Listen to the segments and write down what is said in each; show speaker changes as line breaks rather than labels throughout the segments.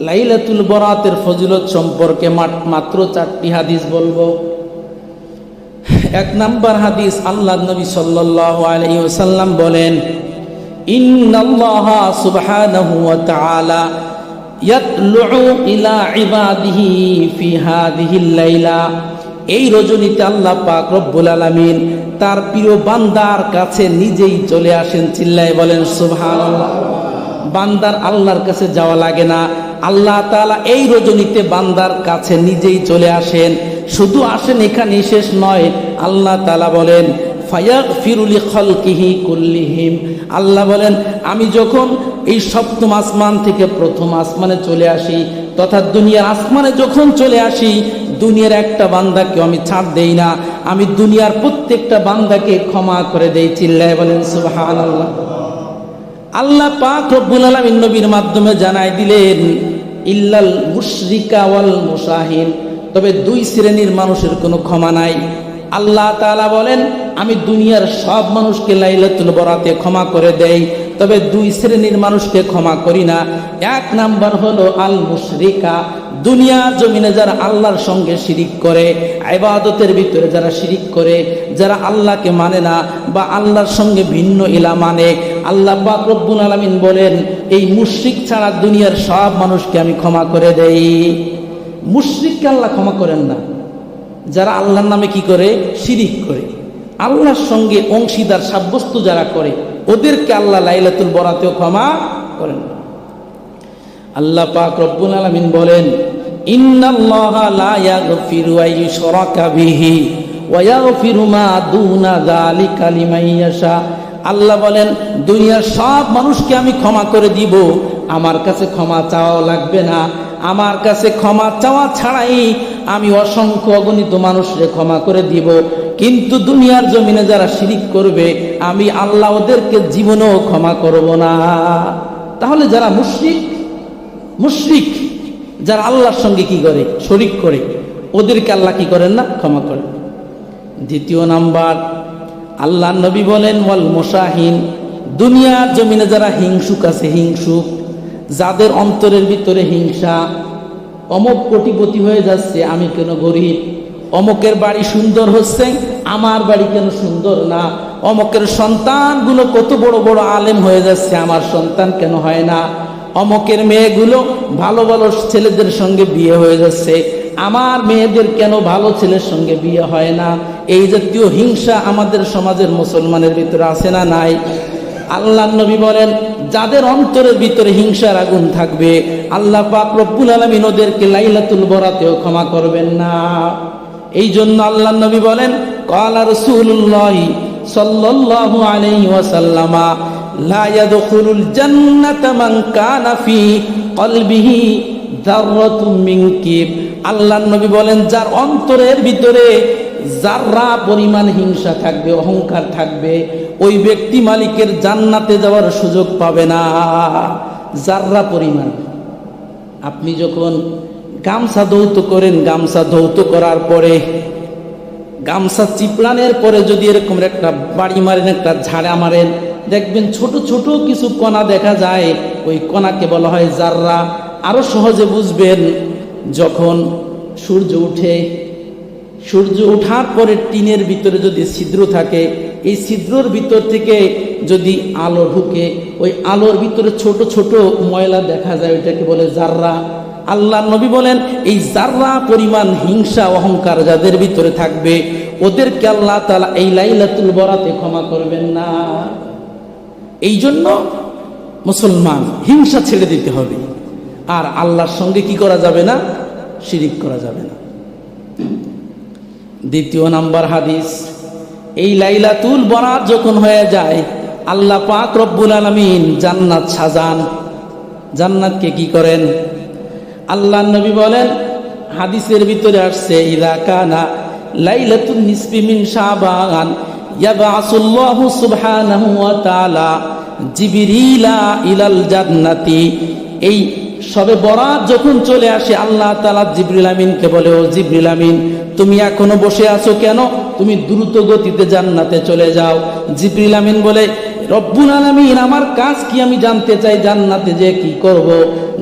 লাইলাতুল বরাতের ফজিলত সম্পর্কে মাত- মাত্র চারটি হাদিস বলব। এক নাম্বার হাদিস আল্লাহ নবী সাল্লাল্লাহু আলাইহি ওয়াসাল্লাম বলেন, ইন্নাল্লাহা সুবহানাহু ওয়া তাআলা ইয়াতলুউ ইলা ইবাদিহি ফি হাদিহিল লাইলা। এই রজনীতে আল্লাহ পাক রব্বুল আলামিন তার প্রিয় বান্দার কাছে নিজেই চলে আসেন, চিল্লায় বলেন, সুবহানাল্লাহ। বান্দার আল্লাহর কাছে যাওয়া লাগে না। আল্লাহ তাআলা এই রজনীতে বান্দার কাছে নিজেই চলে আসেন। শুধু আসেন এখানে শেষ নয়, আল্লাহ তালা বলেন ফায়াক ফিরুলি খলকিহি কুল্লিহিম। আল্লাহ বলেন, আমি যখন এই সপ্তম আসমান থেকে প্রথম আসমানে চলে আসি, তথা দুনিয়ার আসমানে যখন চলে আসি, দুনিয়ার একটা বান্দাকে আমি ছাড় দেই না। আমি দুনিয়ার প্রত্যেকটা বান্দাকে ক্ষমা করে দেই। চিল্লায় বলেন, সুবহানাল্লাহ। আল্লাহ পাক রব্বুল আলামিন নবীর মাধ্যমে জানাই দিলেন, ইল্লাল মুশরিকা ওয়াল মুসাহিন তবে দুই শ্রেণির মানুষের কোনো ক্ষমা নাই। আল্লাহ তাআলা বলেন, আমি দুনিয়ার সব মানুষকে লাইলাতুল বরাতে ক্ষমা করে দেই। তবে দুই শ্রেণির মানুষকে ক্ষমা করি না। এক নাম্বার হলো আল মুশরিকা দুনিয়া জমিনে যারা আল্লাহর সঙ্গে শিরিক করে, ইবাদতের ভিতরে যারা শিরিক করে, যারা আল্লাহকে মানে না বা আল্লাহর সঙ্গে ভিন্ন ইলা মানে আল্লাহ বা রব্বুল আলামিন বলেন, এই মুশরিক ছাড়া দুনিয়ার সব মানুষকে আমি ক্ষমা করে দেই। মুশরিককে আল্লাহ ক্ষমা করেন না। যারা আল্লাহর নামে কি করে? শিরিক করে। আল্লাহর সঙ্গে অংশীদার সাব্যস্ত যারা করে ওদেরকে আল্লাহ লাইলাতুল বরাতেও ক্ষমা করেন। আল্লাহ পাক রব্বুল আলামিন বলেন আল্লাহ বলেন, দুনিয়ার সব মানুষকে আমি ক্ষমা করে দিব। আমার কাছে ক্ষমা চাওয়া লাগবে না। আমার কাছে ক্ষমা চাওয়া ছাড়াই আমি অসংখ্য অগণিত মানুষকে ক্ষমা করে দিব। কিন্তু দুনিয়ার জমিনে যারা শিরিক করবে, আমি আল্লাহ ওদেরকে জীবনেও ক্ষমা করব না। তাহলে যারা মুশরিক মুশরিক, যারা আল্লাহর সঙ্গে কি করে? শরিক করে। ওদেরকে আল্লাহ কি করেন না? ক্ষমা করেন। দ্বিতীয় নাম্বার, আল্লাহ নবী বলেন, ওয়াল মোশাহিন দুনিয়ার জমিনে যারা হিংসুক আছে, হিংসুক, যাদের অন্তরের ভিতরে হিংসা, অমক কোটিপতি হয়ে যাচ্ছে, আমি কেন গরিব? অমকের বাড়ি সুন্দর হচ্ছে আমার বাড়ি কেন সুন্দর না? অমকের সন্তানগুলো কত বড় বড় আলেম হয়ে যাচ্ছে, আমার সন্তান কেন হয় না? অমকের মেয়েগুলো ভালো ভালো ছেলেদের সঙ্গে বিয়ে হয়ে যাচ্ছে, আমার মেয়েদের কেন ভালো ছেলের সঙ্গে বিয়ে হয় না? এই জাতীয় হিংসা আমাদের সমাজের মুসলমানের ভিতরে আছে না নাই? আল্লাহ নবী বলেন, যাদের অন্তরের ভিতরে হিংসার আগুন থাকবে, আল্লাহ পাক রব্বুল আলামিন ওদেরকে লাইলাতুল বরাতেও ক্ষমা করবেন না। এই জন্য আল্লাহ নবী বলেন কালা রাসূলুল্লাহ সাল্লাল্লাহু আলাইহি ওয়াসাল্লামা লা ইয়াদখুলুল জান্নাতা মান কানা ফি কলবিহি যাররাতুম মিন কিব আল্লাহ নবী বলেন, যার অন্তরের ভিতরে যাররা পরিমাণ হিংসা থাকবে, অহংকার থাকবে, ওই ব্যক্তি মালিকের জান্নাতে যাওয়ার সুযোগ পাবে না। যাররা পরিমাণ। আপনি যখন গামছা ধৌত করেন, গামছা ধৌত করার পরে গামছা চিপড়ানের পরে যদি এরকম একটা বাড়ি মারেন, একটা ঝাড়া মারেন, দেখবেন ছোট ছোট কিছু কণা দেখা যায়। ওই কণাকে বলা হয় জাররা। আরও সহজে বুঝবেন, যখন সূর্য উঠে, সূর্য ওঠার পরে টিনের ভিতরে যদি ছিদ্র থাকে, এই ছিদ্রর ভিতর থেকে যদি আলো ঢুকে, ওই আলোর ভিতরে ছোট ছোট ময়লা দেখা যায়, ওইটাকে বলে জাররা। আল্লাহ নবী বলেন, এই জাররা পরিমাণ হিংসা, অহংকার যাদের ভিতরে থাকবে, ওদেরকে আল্লাহ তালা এই লাইলাতুল বরাতে ক্ষমা করবেন না। এই জন্য মুসলমান, হিংসা ছেড়ে দিতে হবে। আর আল্লাহর সঙ্গে কি করা যাবে না? শিরিক করা যাবে না। দ্বিতীয় নাম্বার হাদিস, এই লাইলাতুল বরাত যখন হয়ে যায়, আল্লাহ পাক রব্বুল আলমিন জান্নাত সাজান। জান্নাতকে কি করেন? আল্লাহ নবী বলেন, হাদিসের ভিতরে আসছে ইলাকানা লাইলাতুন নিসফি মিন শাবান ইয়াবাসুল্লাহু সুবহানাহু ওয়া তাআলা জিবরিলা ইলাল জান্নাতি। এই সবে বরাত যখন চলে আসে, আল্লাহ তালা জিবরিল আমিনকে বলে, ও জিবরিল আমিন, তুমি এখনও বসে আছো কেন? তুমি দ্রুত গতিতে জান্নাতে চলে যাও। জিবরিল আমিন বলে, রব্বুল আলামিন, আমার কাজ কি আমি জানতে চাই? জান্নাতে যে কি করব?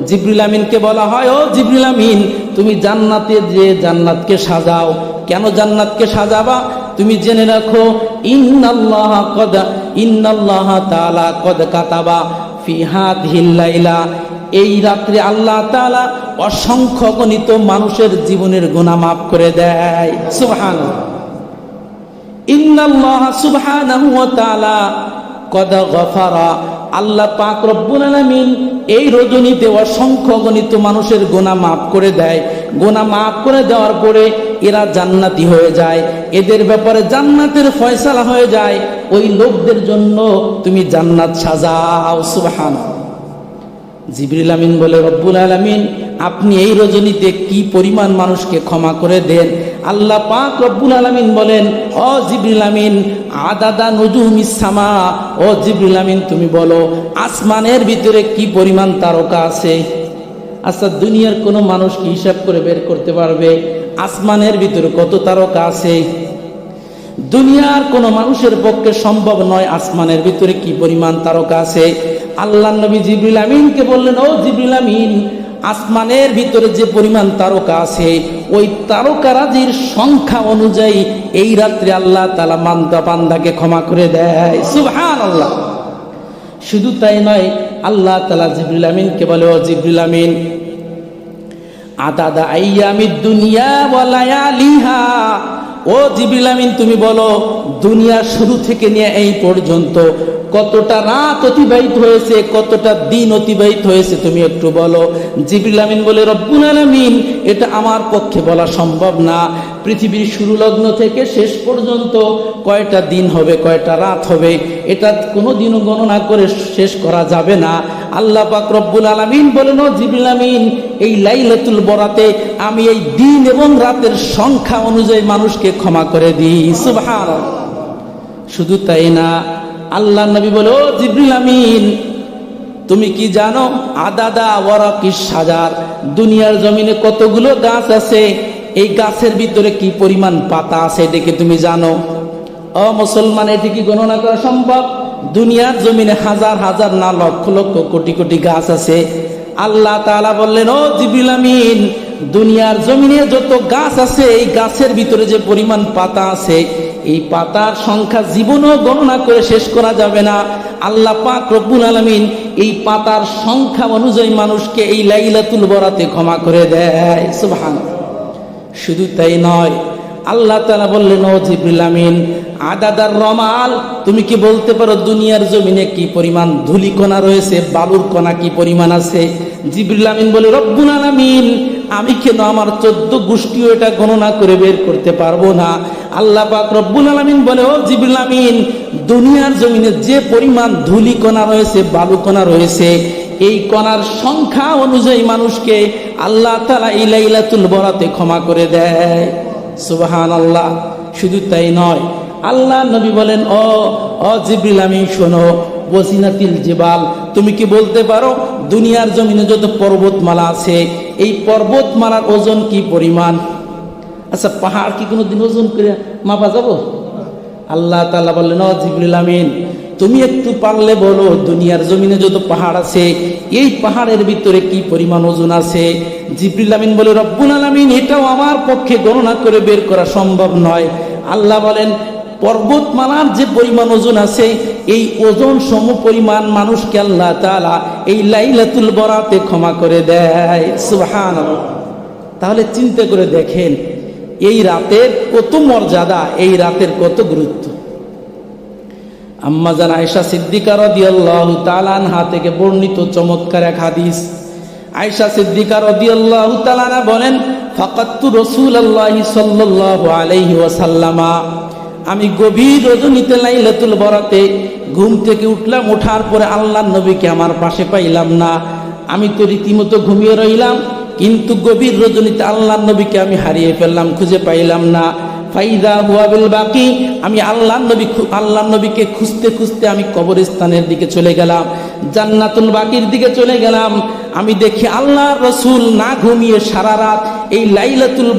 জিবরিল আমিনকে বলা হয়, ও জিবরিল আমিন, তুমি জান্নাতে যে জান্নাতকে সাজাও। কেন জান্নাতকে সাজাবা? তুমি জেনে রাখো, ইন্নাল্লাহ কদ ইন্নাল্লাহ কদ কাতাবা ফি হাদিহিল লাইলা। এই রাত্রে আল্লাহ তাআলা অসংখ্য গণিত মানুষের জীবনের গুনাহ মাফ করে দেয়। সুবহানাল্লাহ। ইন্নাল্লাহ সুবহানাহু ওয়া তাআলা কদ গফারা আল্লাহ পাক রব্বুল আলামিন এই রজনীতে অসংখ্য গণিত মানুষের গোনা মাফ করে দেয়। গোনা মাফ করে দেওয়ার পরে এরা জান্নাতি হয়ে যায়। এদের ব্যাপারে জান্নাতের ফয়সালা হয়ে যায়। ওই লোকদের জন্য তুমি জান্নাত সাজাও, সুবহানাল্লাহ। জিবরিল আমিন বলে, রব্বুল আলমিন, আপনি এই রজনীতে কি পরিমাণ মানুষকে ক্ষমা করে দেন? আল্লাহ পাক রব্বুল আলমিন বলেন ও জিবরিল আমিন, আদাদা নজুম ইসামা ও জিবরিল আমিন, তুমি বলো, আসমানের ভিতরে কি পরিমাণ তারকা আছে? আচ্ছা দুনিয়ার কোনো মানুষ কি হিসাব করে বের করতে পারবে? আসমানের ভিতরে কত তারকা আছে? দুনিয়ার কোনো মানুষের পক্ষে সম্ভব নয় আসমানের ভিতরে কি পরিমাণ তারকা আছে। আল্লাহ নবী জিবরিল আমিনকে বললেন, ও জিবরিল আমিন আসমানের ভিতরে যে পরিমাণ তারকা আছে, ওই তারকারাজির সংখ্যা অনুযায়ী এই রাত্রে আল্লাহ তালা মান্দা পান্দাকে ক্ষমা করে দেয়। সুবহান আল্লাহ শুধু তাই নয়, আল্লাহ তালা জিবরিল আমিনকে বলে, ও জিবরিল আমিন, আদাদা আইয়ামি দুনিয়া বলায়ালিহা ও জিবরিল আমিন, তুমি বলো, দুনিয়া শুরু থেকে নিয়ে এই পর্যন্ত কতটা রাত অতিবাহিত হয়েছে, কতটা দিন অতিবাহিত হয়েছে, তুমি একটু বলো। জিবরিল আমিন বলে, রব্বুল আলামিন, এটা আমার পক্ষে বলা সম্ভব না। পৃথিবীর শুরু লগ্ন থেকে শেষ পর্যন্ত কয়টা দিন হবে, কয়টা রাত হবে, এটা কোনো দিনও গণনা করে শেষ করা যাবে না। আল্লাহ পাক রব্বুল আলামিন বলেন, ও আমিন, এই লাইলাতুল বরাতে আমি এই দিন এবং রাতের সংখ্যা অনুযায়ী মানুষকে ক্ষমা করে দিই। সুবহানাল্লাহ। শুধু তাই না আল্লাহ নবী বলে জিবরিল আমিন, তুমি কি জানো আদাদা ওয়ারাকিস সাজার? দুনিয়ার জমিনে কতগুলো গাছ আছে? এই গাছের ভিতরে কি পরিমাণ পাতা আছে দেখে তুমি জানো? ও মুসলমান, এটি কি গণনা করা সম্ভব? দুনিয়ার জমিনে হাজার হাজার না লক্ষ লক্ষ কোটি কোটি গাছ আছে। আল্লাহ তাআলা বললেন, ও জিবরিল আমিন, দুনিয়ার জমিনে যত গাছ আছে, এই গাছের ভিতরে যে পরিমাণ পাতা আছে এই পাতার সংখ্যা জীবনও গণনা করে শেষ করা যাবে না। আল্লাহ পাক রব্বুল আলামিন এই পাতার সংখ্যা অনুযায়ী মানুষকে এই লাইলাতুল বরাতে ক্ষমা করে দেয়। সুবহান শুধু তাই নয়, আল্লাহ তালা বললেন, ও আমিন, আদাদার রমাল, তুমি কি বলতে পারো দুনিয়ার জমিনে কি পরিমাণ ধুলিকণা রয়েছে, বালুর কণা কি পরিমাণ আছে? জিবরিল আমিন বলে, রব্বুল আলামিন আমি কেন আমার চোদ্দ গোষ্ঠীও এটা গণনা করে বের করতে পারব না? আল্লাহ পাক রব্বুল আলামিন বলে, ও জিবরিল আমিন, দুনিয়ার জমিনে যে পরিমাণ ধুলিকণা রয়েছে বালুকণা রয়েছে, এই কণার সংখ্যা অনুযায়ী মানুষকে আল্লাহ তালা এই লাইলাতুল বরাতে ক্ষমা করে দেয়। সুবাহান আল্লাহ শুধু তাই নয়, আল্লাহ নবী বলেন, ও ও জিবরিল আমি শোনো বসিনাতিল জিবাল, তুমি কি বলতে পারো, দুনিয়ার জমিনে যত পর্বতমালা আছে এই পর্বতমালার ওজন কি পরিমাণ? আচ্ছা পাহাড় কি কোনো দিন ওজন করে মাপা যাব? আল্লাহ তাআলা বললেন, ও জিবরিল আমিন, তুমি একটু পারলে বলো, দুনিয়ার জমিনে যত পাহাড় আছে, এই পাহাড়ের ভিতরে কি পরিমাণ ওজন আছে? জিবরিল আমিন বলে, রব্বুল আলামিন, এটাও আমার পক্ষে গণনা করে বের করা সম্ভব নয়। আল্লাহ বলেন পর্বতমালার যে পরিমাণ ওজন আছে এই ওজন সম পরিমাণ মানুষকে আল্লাহ তাআলা এই লাইলাতুল বরাতে ক্ষমা করে দেয়। সুবহানাল্লাহ। তাহলে চিন্তা করে দেখেন, এই রাতের কত মর্যাদা, এই রাতের কত গুরুত্ব। আম্মাজান আয়েশা সিদ্দিকা রাদিয়াল্লাহু তাআলা আনহা থেকে বর্ণিত চমৎকার এক হাদিস। আয়েশা সিদ্দিকা রাদিয়াল্লাহু তাআলা আনহা বলেন, ফাকাত্তু রাসূলুল্লাহি সাল্লাল্লাহু আলাইহি ওয়াসাল্লামা। আমি গভীর রজনীতে লাইলাতুল বরাতে ঘুম থেকে উঠলাম, ওঠার পরে আল্লাহ নবীকে আমার পাশে পাইলাম না। আমি তো রীতিমতো ঘুমিয়ে রইলাম, কিন্তু গভীর রজনীতে আল্লাহর নবীকে আমি হারিয়ে ফেললাম, খুঁজে পাইলাম না। ফাইদা হুয়াবিল বাকি, আমি আল্লাহ নবী আল্লাহ নবীকে খুঁজতে খুঁজতে আমি কবরস্থানের দিকে চলে গেলাম, জান্নাতুল বাকির দিকে চলে গেলাম। আমি দেখি আল্লাহ রসুল না ঘুমিয়ে সারা রাত এই লাইলাতুল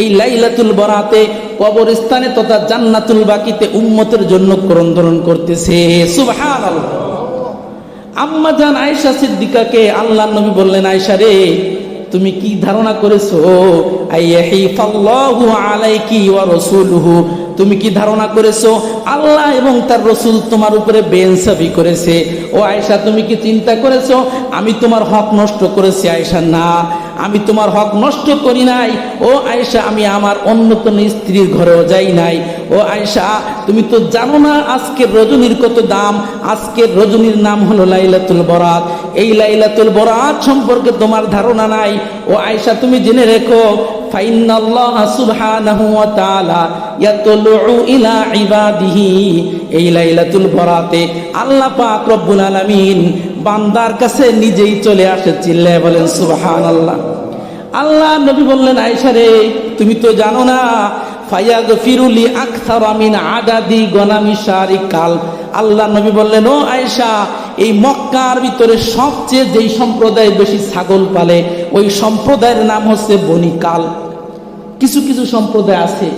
এই লাইলাতুল বরাতে কবরস্থানে তথা জান্নাতুল বাকিতে উম্মতের জন্য করন্দরণ করতেছে। আম্মা জান আয়েশা সিদ্দিকাকে আল্লাহ নবী বললেন, আয়েশা রে, তুমি কি ধারণা করেছ? তুমি কি ধারণা করেছ? আল্লাহ এবং তার রসুল তোমার উপরে বেইনসাফি করেছে। ও আয়েশা, তুমি কি চিন্তা করেছ? আমি তোমার হক নষ্ট করেছি, আয়েশা, না। আমি তোমার হক নষ্ট করি নাই ও আয়েশা আমি আমার অন্য কোনো স্ত্রীর ঘরেও যাই নাই ও আয়েশা তুমি তো জানো না আজকের রজনীর কত দাম আজকের রজনীর নাম হলো লাইলাতুল বরাত এই লাইলাতুল বরাত সম্পর্কে তোমার ধারণা নাই ও আয়েশা তুমি জেনে রেখো فإن الله سبحانه وتعالى يطلع إلى عباده এই লাইলাতুল বরাতে আল্লাহ পাক রব্বুল আলামিন বান্দার কাছে নিজেই চলে আসে চিল্লায় বলেন, সুবহানাল্লাহ। আল্লাহ আল্লাহ নবী বললেন, আয়েশা রে, তুমি তো জানো না ফায়াগ ফিরুলি আকসারা মিন আদাদি গনামি কাল। আল্লাহ নবী বললেন, ও আয়েশা, এই মক্কার ভিতরে সবচেয়ে যেই সম্প্রদায় বেশি ছাগল পালে, ওই সম্প্রদায়ের নাম হচ্ছে বনিকাল কিছু কিছু সম্প্রদায় আছে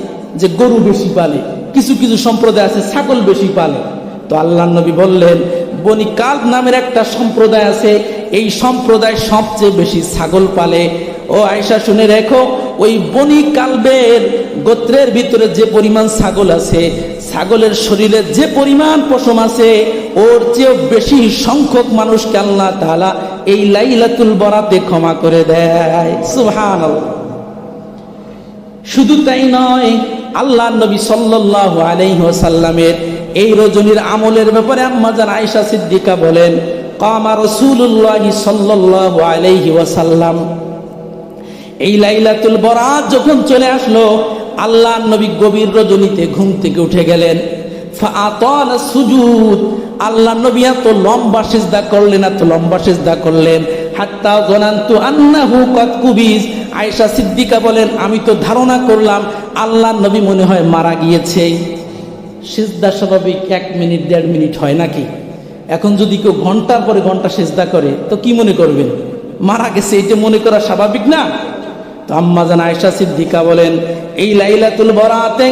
যে গরু বেশি পালে, কিছু কিছু সম্প্রদায় আছে ছাগল বেশি পালে। তো আল্লাহ নবী বললেন বনিকাল নামের একটা সম্প্রদায় আছে। এই সম্প্রদায় সবচেয়ে বেশি ছাগল পালে। ও আয়সা শুনে রেখো, ওই বনি কালবের গোত্রের ভিতরে যে পরিমাণ ছাগল আছে, ছাগলের শরীরে যে পরিমাণ পশম আছে, ওর চেয়ে বেশি সংখ্যক মানুষকে আল্লাহ তাআলা এই লাইলাতুল বরাতে ক্ষমা করে দেয়। সুবহানাল্লাহ। শুধু তাই নয় আল্লাহ নবী সাল্লাল্লাহু আলাইহি ওয়াসাল্লামের এই রজনীর আমলের ব্যাপারে আম্মাজান আয়েশা সিদ্দিকা বলেন, কামা রাসূলুল্লাহ সাল্লাল্লাহু আলাইহি ওয়াসাল্লাম। এই লাইলাতুল বরাত যখন চলে আসলো আল্লাহ নবী গভীর রজনীতে ঘুম থেকে উঠে গেলেন। সুজুদ আল্লাহ নবী এত লম্বা সিজদা করলেন, এত লম্বা সিজদা করলেন। হাত্তা জনান্তু আন্নাহু কদ কুবিজ। আয়েশা সিদ্দিকা বলেন, আমি তো ধারণা করলাম আল্লাহ নবী মনে হয় মারা গিয়েছে। সিজদা স্বাভাবিক এক মিনিট, দেড় মিনিট হয় নাকি? এখন যদি কেউ ঘণ্টার পরে ঘণ্টা সেজদা করে, তো কি মনে করবেন? মারা গেছে, এটা মনে করা স্বাভাবিক না? তো আম্মা জান আয়সা সিদ্দিকা বলেন, এই লাইলাতুল বরাতে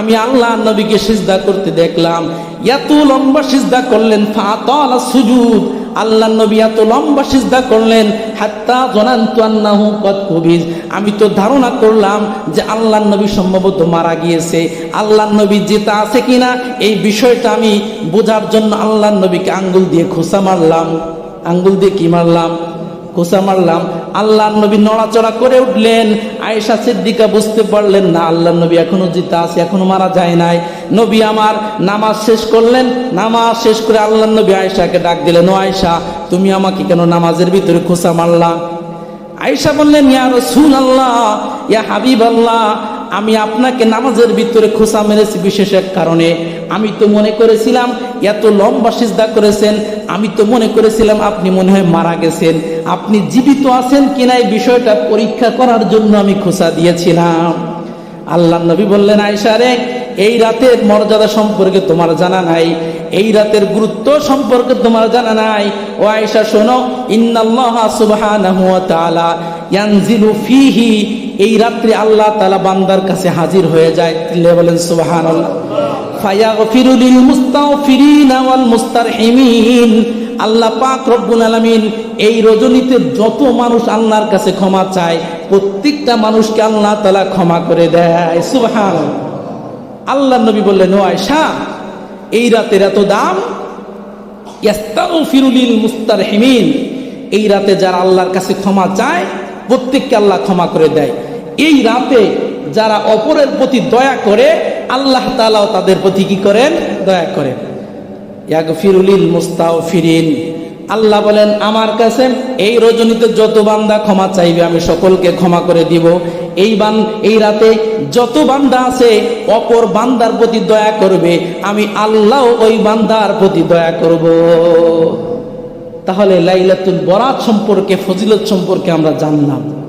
আমি আল্লাহ নবীকে সিজদা করতে দেখলাম। এত লম্বা সিজদা করলেন, ফাতাল সুজুদ। আল্লাহ নবী এত লম্বা সিজদা করলেন, হাত্তা জনান্তু কত কুবিজ। আমি তো ধারণা করলাম যে আল্লাহ নবী সম্ভবত মারা গিয়েছে। আল্লাহ নবী যেটা আছে কিনা, এই বিষয়টা আমি বোঝার জন্য আল্লাহ নবীকে আঙ্গুল দিয়ে খোসা মারলাম। আঙ্গুল দিয়ে কি মারলাম? খোসা মারলাম। আল্লাহ নবী নড়াচড়া করে উঠলেন। আয়েশা সিদ্দিকা বুঝতে পারলেন না আল্লাহ নবী এখনও জিতা আছে, এখনও মারা যায় নাই। নবী আমার নামাজ শেষ করলেন, নামাজ শেষ করে আল্লাহ নবী আয়েশাকে ডাক দিলেন, ও আয়েশা, তুমি আমাকে কেন নামাজের ভিতরে খোসা মারলা? আয়েশা বললেন, ইয়া রসুল আল্লাহ ইয়া হাবিব আল্লাহ আমি আপনাকে নামাজের ভিতরে খোসা মেরেছি বিশেষ এক কারণে। আমি তো মনে করেছিলাম, এত লম্বা সিজদা করেছেন, আমি তো মনে করেছিলাম আপনি মনে হয় মারা গেছেন। আপনি জীবিত আছেন কিনা এই বিষয়টা পরীক্ষা করার জন্য আমি খোসা দিয়েছিলাম। আল্লাহ নবী বললেন আয়সা রে, এই রাতের মর্যাদা সম্পর্কে তোমার জানা নাই। এই রাতের গুরুত্ব সম্পর্কে তোমার জানা নাই। ও আয়সা শোনো, ইন্নাল্লাহ সুবহানাহু ওয়া তাআলা ইয়ানজিলু ফিহি এই রাত্রে আল্লাহ তালা বান্দার কাছে হাজির হয়ে যায়। তিল্লে বলেন মুস্তারহিমিন। আল্লাহ পাক রব্বুল আলামিন এই রজনীতে যত মানুষ আল্লাহর কাছে ক্ষমা চায়, প্রত্যেকটা মানুষকে আল্লাহ তাআলা ক্ষমা করে দেয়। সুবহানাল্লাহ। আল্লাহ নবী বললেন, ও আয়সা এই রাতের এত দাম? ইয়াস্তাগফিরুলিল মুস্তারহিমিন। এই রাতে যারা আল্লাহর কাছে ক্ষমা চায়, প্রত্যেককে আল্লাহ ক্ষমা করে দেয়। এই রাতে যারা অপরের প্রতি দয়া করে, আল্লাহ তালাও তাদের প্রতি কি করেন? দয়া করেন। ইয়াগফিরুলিল মুস্তাগফিরিন। আল্লাহ বলেন, আমার কাছে এই রজনীতে যত বান্দা ক্ষমা চাইবে, আমি সকলকে ক্ষমা করে দিব। এই বান, এই রাতে যত বান্দা আছে, অপর বান্দার প্রতি দয়া করবে, আমি আল্লাহ ওই বান্দার প্রতি দয়া করব। তাহলে লাইলাতুল বরাত সম্পর্কে, ফজিলত সম্পর্কে আমরা জানলাম।